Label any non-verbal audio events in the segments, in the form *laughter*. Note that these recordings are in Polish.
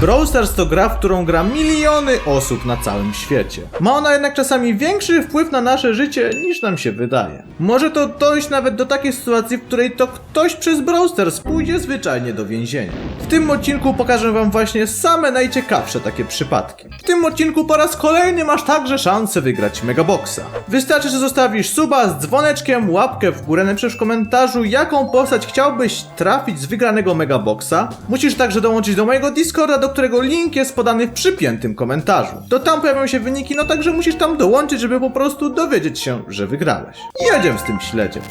Brawl Stars to gra, w którą gra miliony osób na całym świecie. Ma ona jednak czasami większy wpływ na nasze życie niż nam się wydaje. Może to dojść nawet do takiej sytuacji, w której to ktoś przez Brawl Stars pójdzie zwyczajnie do więzienia. W tym odcinku pokażę wam właśnie same najciekawsze takie przypadki. W tym odcinku po raz kolejny masz także szansę wygrać Megaboxa. Wystarczy, że zostawisz suba z dzwoneczkiem, łapkę w górę, napiszesz w komentarzu, jaką postać chciałbyś trafić z wygranego Megaboxa. Musisz także dołączyć do mojego Discorda, do którego link jest podany w przypiętym komentarzu. To tam pojawią się wyniki, no także musisz tam dołączyć, żeby po prostu dowiedzieć się, że wygrałeś. Jedziemy z tym śledziem.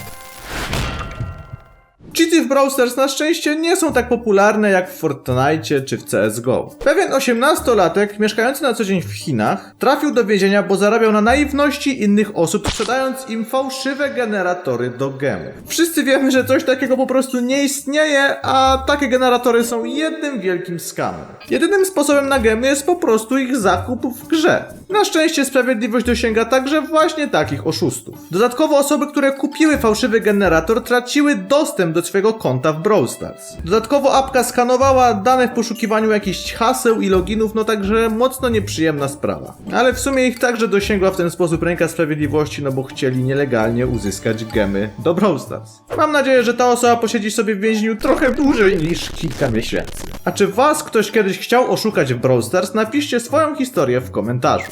Cheaty w Brawl Stars na szczęście nie są tak popularne jak w Fortnite czy w CSGO. Pewien 18-latek mieszkający na co dzień w Chinach trafił do więzienia, bo zarabiał na naiwności innych osób, sprzedając im fałszywe generatory do gemów. Wszyscy wiemy, że coś takiego po prostu nie istnieje, a takie generatory są jednym wielkim skamem. Jedynym sposobem na gemy jest po prostu ich zakup w grze. Na szczęście sprawiedliwość dosięga także właśnie takich oszustów. Dodatkowo osoby, które kupiły fałszywy generator, traciły dostęp do swojego konta w Brawl Stars. Dodatkowo apka skanowała dane w poszukiwaniu jakichś haseł i loginów, no także mocno nieprzyjemna sprawa. Ale w sumie ich także dosięgła w ten sposób ręka sprawiedliwości, no bo chcieli nielegalnie uzyskać gemy do Brawl Stars. Mam nadzieję, że ta osoba posiedzi sobie w więzieniu trochę dłużej niż kilka miesięcy. A czy was ktoś kiedyś chciał oszukać w Brawl Stars? Napiszcie swoją historię w komentarzu.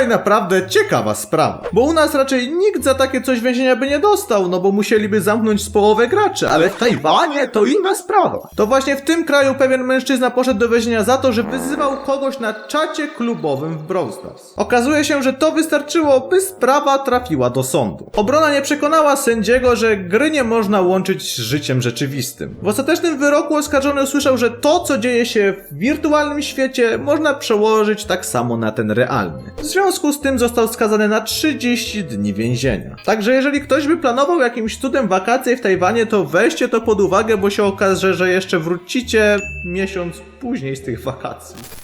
Tutaj naprawdę ciekawa sprawa, bo u nas raczej nikt za takie coś więzienia by nie dostał, no bo musieliby zamknąć z połowę graczy, ale w Tajwanie to inna sprawa. To właśnie w tym kraju pewien mężczyzna poszedł do więzienia za to, że wyzywał kogoś na czacie klubowym w Brawl Stars. Okazuje się, że to wystarczyło, by sprawa trafiła do sądu. Obrona nie przekonała sędziego, że gry nie można łączyć z życiem rzeczywistym. W ostatecznym wyroku oskarżony usłyszał, że to, co dzieje się w wirtualnym świecie, można przełożyć tak samo na ten realny. W związku z tym został skazany na 30 dni więzienia. Także jeżeli ktoś by planował jakimś cudem wakacje w Tajwanie, to weźcie to pod uwagę, bo się okaże, że jeszcze wrócicie miesiąc później z tych wakacji.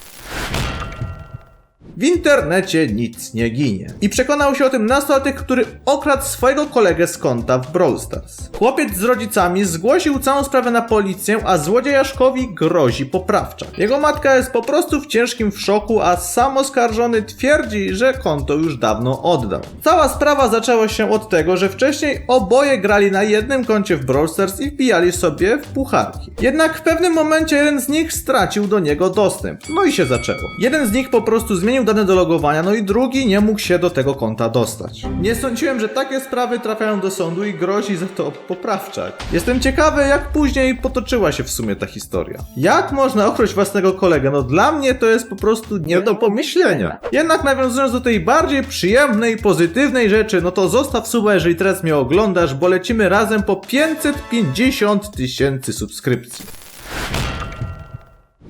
W internecie nic nie ginie. I przekonał się o tym nastolatek, który okradł swojego kolegę z konta w Brawl Stars. Chłopiec z rodzicami zgłosił całą sprawę na policję, a złodziejaszkowi grozi poprawcza. Jego matka jest po prostu w ciężkim szoku, a sam oskarżony twierdzi, że konto już dawno oddał. Cała sprawa zaczęła się od tego, że wcześniej oboje grali na jednym koncie w Brawl Stars i wbijali sobie w pucharki. Jednak w pewnym momencie jeden z nich stracił do niego dostęp. No i się zaczęło. Jeden z nich po prostu zmienił dane do logowania, no i drugi nie mógł się do tego konta dostać. Nie sądziłem, że takie sprawy trafiają do sądu i grozi za to poprawczak. Jestem ciekawy, jak później potoczyła się w sumie ta historia. Jak można okroć własnego kolegę? No dla mnie to jest po prostu nie do pomyślenia. Jednak nawiązując do tej bardziej przyjemnej, pozytywnej rzeczy, no to zostaw suba, jeżeli teraz mnie oglądasz, bo lecimy razem po 550 tysięcy subskrypcji.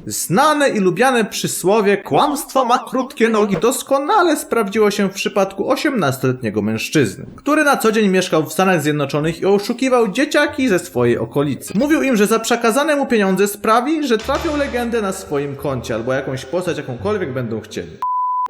Znane i lubiane przysłowie kłamstwo ma krótkie nogi doskonale sprawdziło się w przypadku 18-letniego mężczyzny, który na co dzień mieszkał w Stanach Zjednoczonych i oszukiwał dzieciaki ze swojej okolicy. Mówił im, że za przekazane mu pieniądze sprawi, że trafią legendę na swoim koncie albo jakąś postać jakąkolwiek będą chcieli.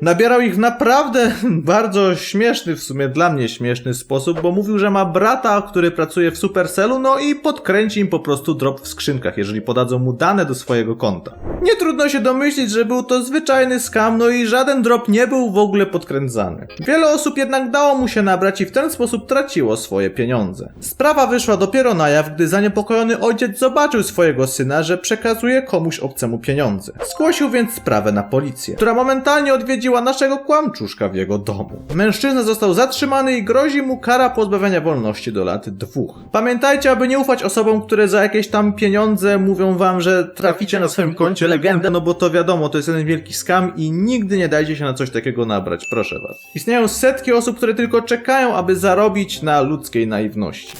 Nabierał ich w naprawdę *laughs* bardzo śmieszny, w sumie dla mnie śmieszny sposób, bo mówił, że ma brata, który pracuje w Supercellu, no i podkręci im po prostu drop w skrzynkach, jeżeli podadzą mu dane do swojego konta. Nie trudno się domyślić, że był to zwyczajny skam, no i żaden drop nie był w ogóle podkręcany. Wiele osób jednak dało mu się nabrać i w ten sposób traciło swoje pieniądze. Sprawa wyszła dopiero na jaw, gdy zaniepokojony ojciec zobaczył swojego syna, że przekazuje komuś obcemu pieniądze. Zgłosił więc sprawę na policję, która momentalnie odwiedziła naszego kłamczuszka w jego domu. Mężczyzna został zatrzymany i grozi mu kara pozbawienia wolności do lat dwóch. Pamiętajcie, aby nie ufać osobom, które za jakieś tam pieniądze mówią wam, że traficie na swoim koncie legendę, no bo to wiadomo, to jest jeden wielki skam i nigdy nie dajcie się na coś takiego nabrać, proszę was. Istnieją setki osób, które tylko czekają, aby zarobić na ludzkiej naiwności.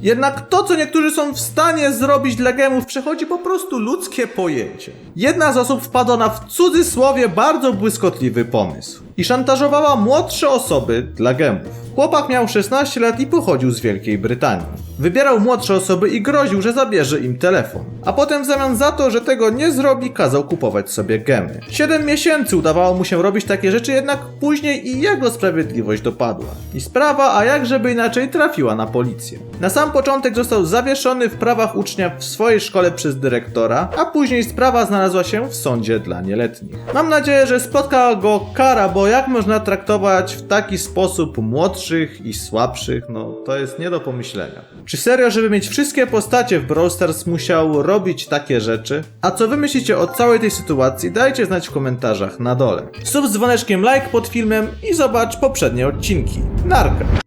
Jednak to, co niektórzy są w stanie zrobić dla gemów, przechodzi po prostu ludzkie pojęcie. Jedna z osób wpadła na w cudzysłowie bardzo błyskotliwy pomysł i szantażowała młodsze osoby dla gemów. Chłopak miał 16 lat i pochodził z Wielkiej Brytanii. Wybierał młodsze osoby i groził, że zabierze im telefon. A potem w zamian za to, że tego nie zrobi, kazał kupować sobie gemy. 7 miesięcy udawało mu się robić takie rzeczy, jednak później i jego sprawiedliwość dopadła. I sprawa, a jak żeby inaczej, trafiła na policję. Na sam początek został zawieszony w prawach ucznia w swojej szkole przez dyrektora, a później sprawa znalazła się w sądzie dla nieletnich. Mam nadzieję, że spotka go kara, bo jak można traktować w taki sposób młodszych i słabszych, no to jest nie do pomyślenia. Czy serio, żeby mieć wszystkie postacie w Brawl Stars musiał robić takie rzeczy? A co wy myślicie o całej tej sytuacji? Dajcie znać w komentarzach na dole. Sub z dzwoneczkiem, like pod filmem i zobacz poprzednie odcinki. Narka!